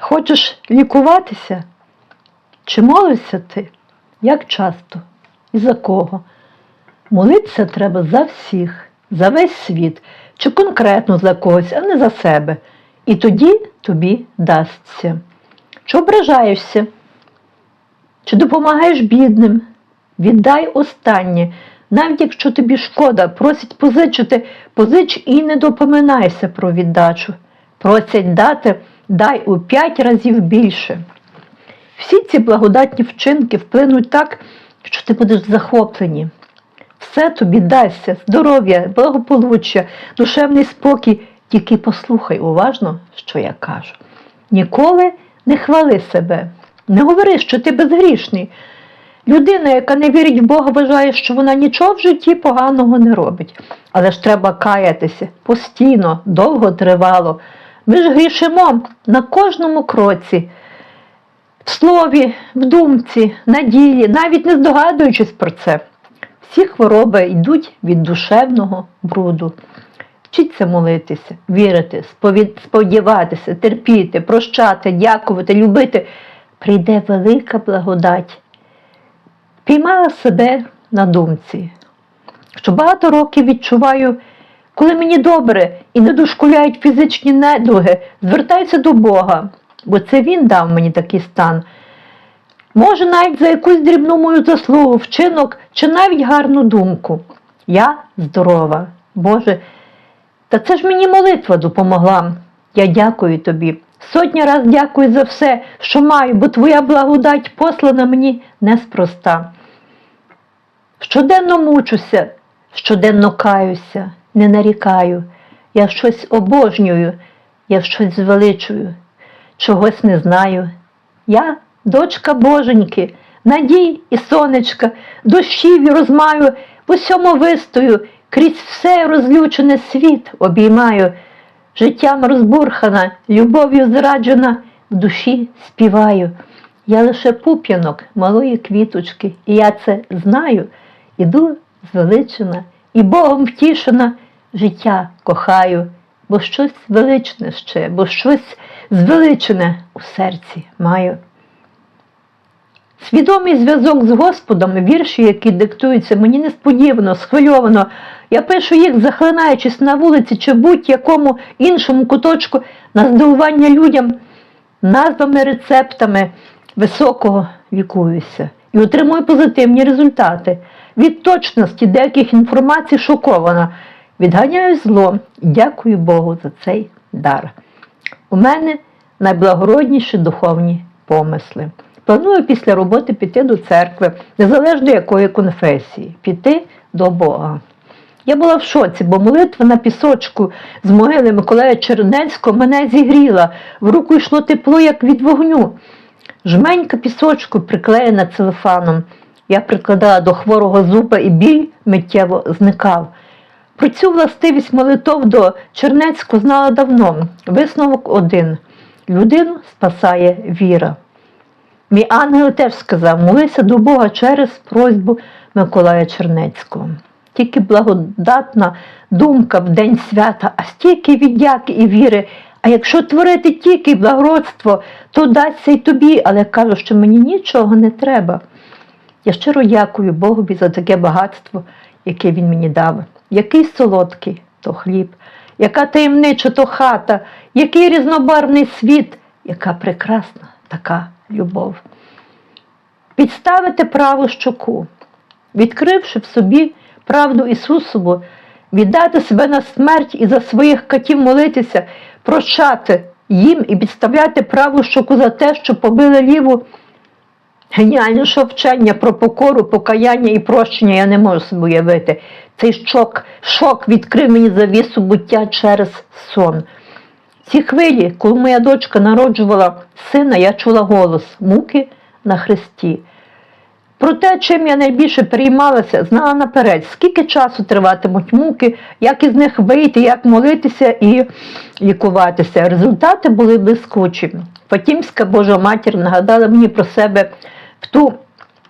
Хочеш лікуватися? Чи молишся ти? Як часто? І за кого? Молитися треба за всіх, за весь світ, чи конкретно за когось, а не за себе. І тоді тобі дасться. Чи ображаєшся? Чи допомагаєш бідним? Віддай останнє. Навіть якщо тобі шкода, просять позичити, позич і не допоминайся про віддачу. Просять дати, дай у п'ять разів більше. Всі ці благодатні вчинки вплинуть так, що ти будеш захоплені. Все тобі дасться, здоров'я, благополуччя, душевний спокій. Тільки послухай уважно, що я кажу. Ніколи не хвали себе, не говори, що ти безгрішний. Людина, яка не вірить в Бога, вважає, що вона нічого в житті поганого не робить. Але ж треба каятися постійно, довго тривало. Ми ж грішимо на кожному кроці, в слові, в думці, на ділі, навіть не здогадуючись про це. Всі хвороби йдуть від душевного бруду. Вчіться молитися, вірити, сподіватися, терпіти, прощати, дякувати, любити. Прийде велика благодать. Піймала себе на думці, що багато років відчуваю, коли мені добре і не дошкуляють фізичні недуги, звертаюся до Бога, бо це Він дав мені такий стан. Може, навіть за якусь дрібну мою заслугу, вчинок чи навіть гарну думку. Я здорова, Боже. Та це ж мені молитва допомогла. Я дякую тобі. Сотня раз дякую за все, що маю, бо твоя благодать послана мені неспроста. Щоденно мучуся, щоденно каюся, не нарікаю. Я щось обожнюю, я щось звеличую, чогось не знаю. Я дочка боженьки, надій і сонечка, дощів розмаю, в усьому вистою, крізь все розлючене світ обіймаю, життям розбурхана, любов'ю зраджена, в душі співаю. Я лише пуп'янок малої квіточки, і я це знаю, іду звеличена, і Богом втішена, життя кохаю, бо щось величне ще, бо щось звеличене у серці маю. Свідомий зв'язок з Господом, вірші, які диктуються мені несподівано, схвильовано. Я пишу їх, захлинаючись на вулиці чи будь-якому іншому куточку на здивування людям, назвами, рецептами високого лікуюся і отримую позитивні результати. Від точності деяких інформацій шокована. Відганяю зло дякую Богу за цей дар. У мене найблагородніші духовні помисли. Планую після роботи піти до церкви, незалежно якої конфесії, піти до Бога. Я була в шоці, бо молитва на пісочку з могили Миколая Чернецького мене зігріла, в руку йшло тепло, як від вогню. Жменька пісочку приклеєна целофаном. Я прикладала до хворого зуба і біль миттєво зникав. Про цю властивість молитов до Чернецького знала давно. Висновок один. Людину спасає віра. Мій ангел теж сказав, молися до Бога через просьбу Миколая Чернецького. Тільки благодатна думка в день свята, а стільки віддяки і віри. А якщо творити тільки благородство, то дасться й тобі, але кажу, що мені нічого не треба. Я щиро дякую Богові за таке багатство, яке він мені дав. Який солодкий то хліб, яка таємнича то хата, який різнобарвний світ, яка прекрасна така любов. Підставити праву щоку, відкривши в собі правду Ісусову, віддати себе на смерть і за своїх катів молитися, прощати їм і підставляти праву щоку за те, що побили ліву. Геніальнішого вчення про покору, покаяння і прощення я не можу собі уявити. Цей шок, шок відкрив мені завісу буття через сон. Ці хвилі, коли моя дочка народжувала сина, я чула голос муки на хресті. Про те, чим я найбільше переймалася, знала наперед, скільки часу триватимуть муки, як із них вийти, як молитися і лікуватися. Результати були блискучі. Фатімська Божа матір нагадала мені про себе в ту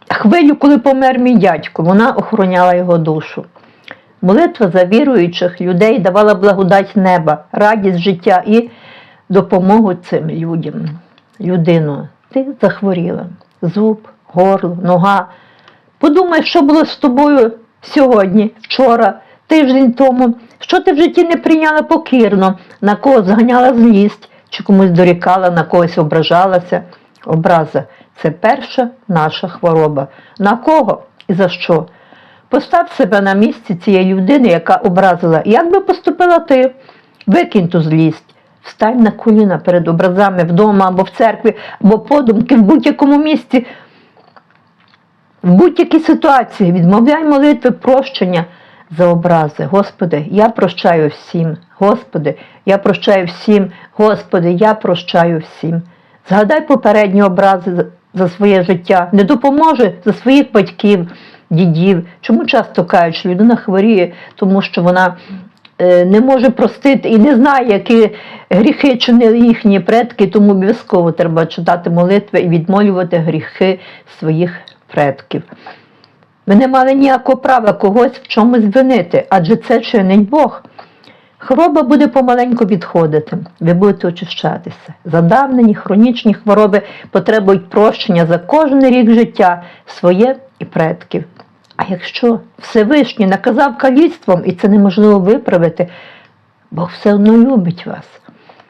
хвилю, коли помер мій дядько. Вона охороняла його душу. Молитва за віруючих людей давала благодать неба, радість життя і допомогу цим людям. людину, ти захворіла, зуб, горло, нога. Подумай, що було з тобою сьогодні, вчора, тиждень тому, що ти в житті не прийняла покірно, на кого зганяла злість, чи комусь дорікала, на когось ображалася. Образа це перша наша хвороба. На кого і за що? Постав себе на місці цієї людини, яка образила. Як би поступила ти? Викинь ту злість. Встань на коліна перед образами вдома або в церкві, або подумки в будь-якому місці, в будь-якій ситуації. Відмовляй молитви прощення за образи. Господи, я прощаю всім. Господи, я прощаю всім. Господи, я прощаю всім. Згадай попередні образи за- своє життя, не допоможе за своїх батьків, дідів. Чому часто кажуть, що людина хворіє, тому що вона е, не може простити і не знає, які гріхи чинили їхні предки, тому обов'язково треба читати молитви і відмолювати гріхи своїх предків. Ми не мали ніякого права когось в чомусь винити, адже це чинить Бог. Хвороба буде помаленьку відходити, ви будете очищатися. Задавнені хронічні хвороби потребують прощення за кожен рік життя своє і предків. А якщо Всевишній наказав каліцтвом, і це неможливо виправити, Бог все одно любить вас.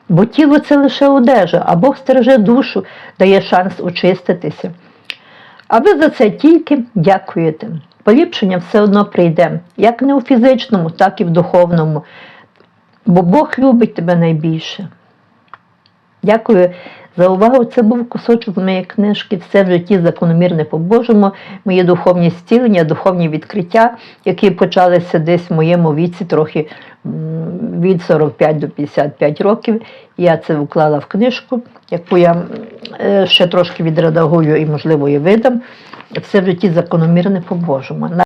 Бо тіло це лише одежа, а Бог стереже душу, дає шанс очиститися. А ви за це тільки дякуєте. Поліпшення все одно прийде, як не у фізичному, так і в духовному. Бо Бог любить тебе найбільше. Дякую за увагу. Це був кусочок з моєї книжки Все в житті закономірне по-божому, мої духовні зцілення, духовні відкриття, які почалися десь в моєму віці, трохи від 45 до 55 років. Я це вклала в книжку, яку я е, ще трошки відредагую і, можливо, і видам. Все в житті закономірне по-божому.